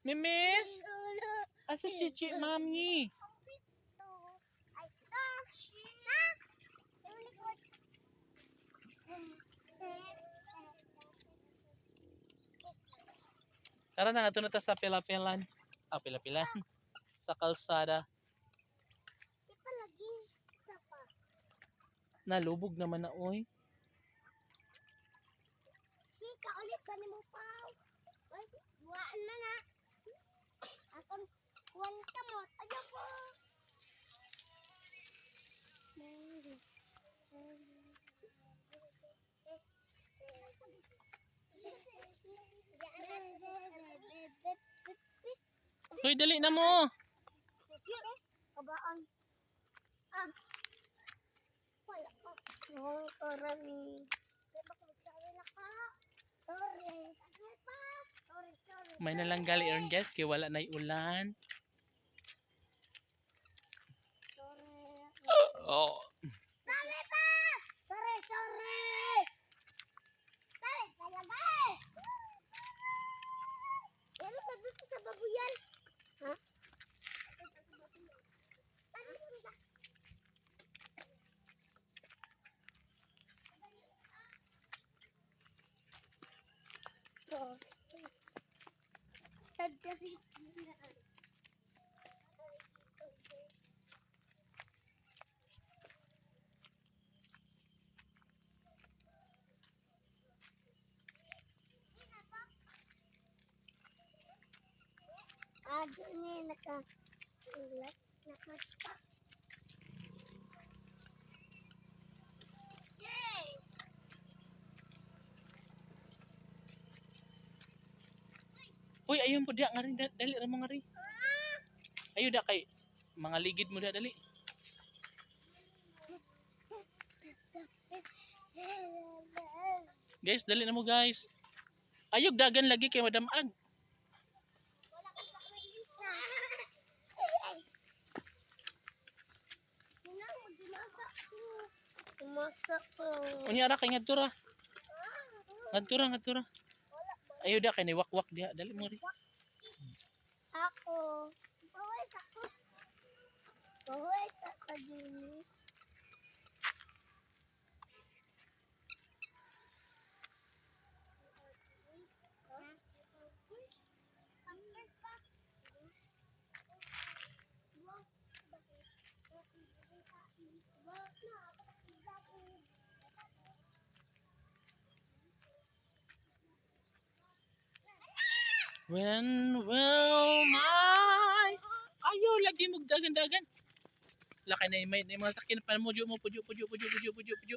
Mimi? Asa chichi mami? Tara na nga na ta sa pilapilan. Ah, pilapilan. sa kalsada. Nalubog naman na oy. Sika ulit ka mo pa. Waan na na. Akong kuwan ka mo. Ayaw ko. Hoy, dali na mo. Kabaan. Ah. Wala ko. Oh, orang ni. Sorry. Sorry pa. Sorry, sorry. May nalanggali earn guys kay wala nay ulan. Oh. Sorry pa. Sorry, sorry. Sorry, talaga eh. Ano ka dito sa babuyan? Ha? Oh. Tadjari. Ah, doon eh, naka... Uy, ayun po diya nga rin da- dali ra mo nga rin. Ayo da kay mga ligid mo da dali. Guys, dali na mo guys. Ayog dagan lagi kay Madam Ag. Tumasak ko. Unya ra kay ngadto ra. Ngadto ra, ngadto ra. Ayo da kay ni wakwak diha dali mo rin. Ako. Bawais ako. Bawais ako. When will my Ayo lagi mo dagan dagan. Laki na may, may mga sakyan pa mo mo pujo pujo pujo pujo pujo pujo.